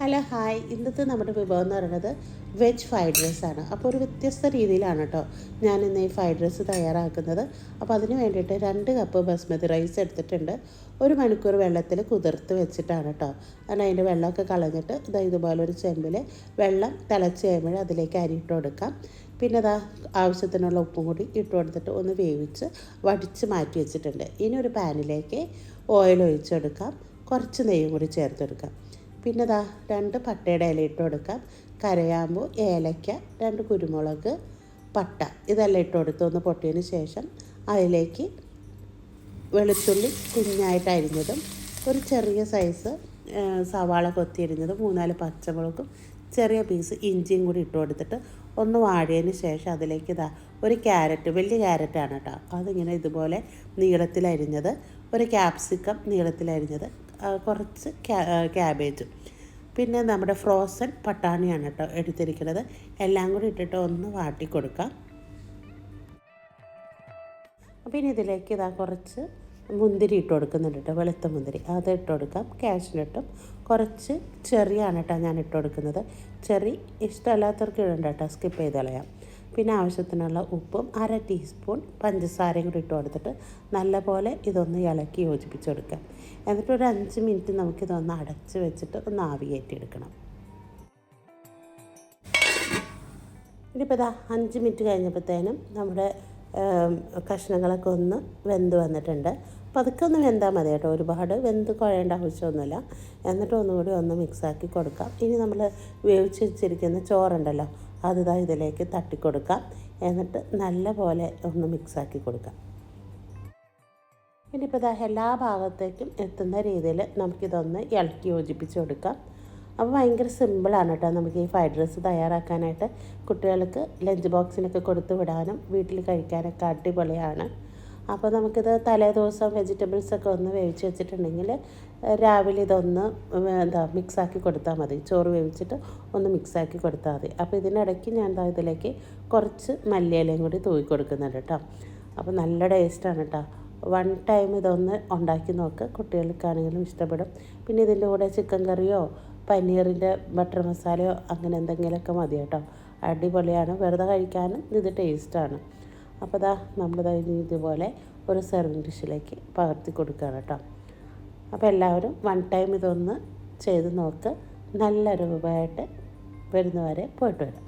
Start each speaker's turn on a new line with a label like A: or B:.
A: Hello hi. ഇന്നത്തെ നമ്മുടെ വിഭവം എന്ന് പറയുന്നത് വെജ് ഫ്രൈഡ് റൈസ് ആണ്. അപ്പോൾ ഒരു വ്യത്യസ്ത രീതിയിലാണ് കേട്ടോ ഞാൻ ഇന്ന് ഈ ഫ്രൈഡ് റൈസ് തയ്യാറാക്കുന്നത്. അപ്പോൾ അതിന് വേണ്ടിയിട്ട് രണ്ട് കപ്പ് ബസ്മതി റൈസ് എടുത്തിട്ടുണ്ട്. ഒരു മണിക്കൂർ വെള്ളത്തിൽ കുതിർത്ത് വെച്ചിട്ടാണ് കേട്ടോ. കാരണം അതിന്റെ വെള്ളമൊക്കെ കളഞ്ഞിട്ട് ഇതാ ഇതുപോലെ ഒരു ചെമ്പിൽ വെള്ളം തിളച്ച് കഴിയുമ്പോൾ അതിലേക്ക് അരി ഇട്ട് കൊടുക്കാം. പിന്നെ അതാ ആവശ്യത്തിനുള്ള ഉപ്പും കൂടി ഇട്ട് കൊടുത്തിട്ട് ഒന്ന് വേവിച്ച് വടിച്ച് മാറ്റി വെച്ചിട്ടുണ്ട്. ഇനി ഒരു പാനിലേക്ക് ഓയിൽ ഒഴിച്ചെടുക്കാം. കുറച്ച് നെയ്യും കൂടി ചേർത്തെടുക്കാം. പിന്നെ ദാ രണ്ട് പട്ടയുടെ ഇല ഇട്ട് കൊടുക്കാം. കരയാമ്പൂ ഏലയ്ക്ക രണ്ട് കുരുമുളക് പട്ട. ഇതെല്ലാം ഇട്ട് കൊടുത്ത് ഒന്ന് പൊട്ടിയതിന് ശേഷം അതിലേക്ക് വെളുത്തുള്ളി കുഞ്ഞായിട്ട് അരിഞ്ഞതും ഒരു ചെറിയ സൈസ് സവാള കൊത്തി അരിഞ്ഞതും മൂന്നാൽ പച്ചമുളകും ചെറിയ പീസ് ഇഞ്ചിയും കൂടി ഇട്ട് കൊടുത്തിട്ട് ഒന്ന് വാടിയതിന് ശേഷം അതിലേക്ക് ഇതാ ഒരു ക്യാരറ്റ് വലിയ ക്യാരറ്റാണ് കേട്ടോ. അതിങ്ങനെ ഇതുപോലെ നീളത്തിലരിഞ്ഞത് ഒരു ക്യാപ്സിക്കം നീളത്തിലരിഞ്ഞത് കുറച്ച് ക്യാ ക്യാബേജും പിന്നെ നമ്മുടെ ഫ്രോസൺ പട്ടാണിയാണ് കേട്ടോ എടുത്തിരിക്കുന്നത്. എല്ലാം കൂടി ഇട്ടിട്ട് ഒന്ന് വാട്ടി കൊടുക്കാം. അപ്പോൾ ഇനി ഇതിലേക്ക് ഇതാ കുറച്ച് മുന്തിരി ഇട്ട് കൊടുക്കുന്നുണ്ട് കേട്ടോ വെളുത്ത മുന്തിരി. അത് ഇട്ട് കൊടുക്കാം. കാഷ്നട്ടും കുറച്ച് ചെറിയാണ് കേട്ടോ ഞാൻ ഇട്ട് കൊടുക്കുന്നത്. ചെറി ഇഷ്ടമല്ലാത്തവർക്ക് ഇടണ്ട കേട്ടോ സ്കിപ്പ് ചെയ്ത് കളയാം. പിന്നെ ആവശ്യത്തിനുള്ള ഉപ്പും അര ടീസ്പൂൺ പഞ്ചസാരയും കൂടി ഇട്ട് കൊടുത്തിട്ട് നല്ലപോലെ ഇതൊന്ന് ഇളക്കി യോജിപ്പിച്ചെടുക്കാം. എന്നിട്ട് ഒരു അഞ്ച് മിനിറ്റ് നമുക്കിതൊന്ന് അടച്ച് വെച്ചിട്ട് ഒന്ന് ആവിയേറ്റിയെടുക്കണം. ഇനിയിപ്പോൾ ഇതാ അഞ്ച് മിനിറ്റ് കഴിഞ്ഞപ്പോഴത്തേനും നമ്മുടെ കഷ്ണങ്ങളൊക്കെ ഒന്ന് വെന്ത് വന്നിട്ടുണ്ട്. പതുക്കെ ഒന്ന് വെന്താൽ മതി കേട്ടോ. ഒരുപാട് വെന്ത് കുഴയേണ്ട ആവശ്യമൊന്നുമില്ല. എന്നിട്ട് ഒന്നുകൂടി ഒന്ന് മിക്സാക്കി കൊടുക്കാം. ഇനി നമ്മൾ വേവിച്ച് വെച്ചിരിക്കുന്ന ചോറുണ്ടല്ലോ അത് ഇതാ ഇതിലേക്ക് തട്ടിക്കൊടുക്കാം. എന്നിട്ട് നല്ല പോലെ ഒന്ന് മിക്സാക്കി കൊടുക്കാം. ഇനിയിപ്പോൾ ഇതാ എല്ലാ ഭാഗത്തേക്കും എത്തുന്ന രീതിയിൽ നമുക്കിതൊന്ന് ഇളക്കി യോജിപ്പിച്ച് കൊടുക്കാം. അപ്പോൾ ഭയങ്കര സിമ്പിളാണ് കേട്ടോ നമുക്ക് ഈ ഫ്രൈഡ് റൈസ് തയ്യാറാക്കാനായിട്ട്. കുട്ടികൾക്ക് ലഞ്ച് ബോക്സിനൊക്കെ കൊടുത്തു വിടാനും വീട്ടിൽ കഴിക്കാനൊക്കെ അടിപൊളിയാണ്. അപ്പോൾ നമുക്കിത് തലേ ദിവസം വെജിറ്റബിൾസൊക്കെ ഒന്ന് വേവിച്ച് വെച്ചിട്ടുണ്ടെങ്കിൽ രാവിലെ ഇതൊന്ന് എന്താ മിക്സാക്കി കൊടുത്താൽ മതി. ചോറ് വേവിച്ചിട്ട് ഒന്ന് മിക്സാക്കി കൊടുത്താൽ മതി. അപ്പോൾ ഇതിനിടയ്ക്ക് ഞാൻ എന്താ ഇതിലേക്ക് കുറച്ച് മല്ലിയിലയും കൂടി തൂക്കി കൊടുക്കുന്നുണ്ട് കേട്ടോ. അപ്പോൾ നല്ല ടേസ്റ്റാണ് കേട്ടോ. വൺ ടൈം ഇതൊന്ന് ഉണ്ടാക്കി നോക്ക്. കുട്ടികൾക്കാണെങ്കിലും ഇഷ്ടപ്പെടും. പിന്നെ ഇതിന്റെ കൂടെ ചിക്കൻ കറിയോ പനീറിന്റെ ബട്ടർ മസാലയോ അങ്ങനെ എന്തെങ്കിലുമൊക്കെ മതി കേട്ടോ. അടിപൊളിയാണ്. വെറുതെ കഴിക്കാനും ഇത് ടേസ്റ്റാണ് അപ്പോൾ ദാ നമ്മളിതാ ഇനി ഇതുപോലെ ഒരു സെർവിങ് ഡിഷിലേക്ക് പകർത്തി കൊടുക്കുകയാണ് കേട്ടോ. അപ്പോൾ എല്ലാവരും വൺ ടൈം ഇതൊന്ന് ചെയ്ത് നോക്ക്. നല്ലൊരു വിഭവമായിട്ട് വരുന്നവരെ പോയിട്ട് വരാം.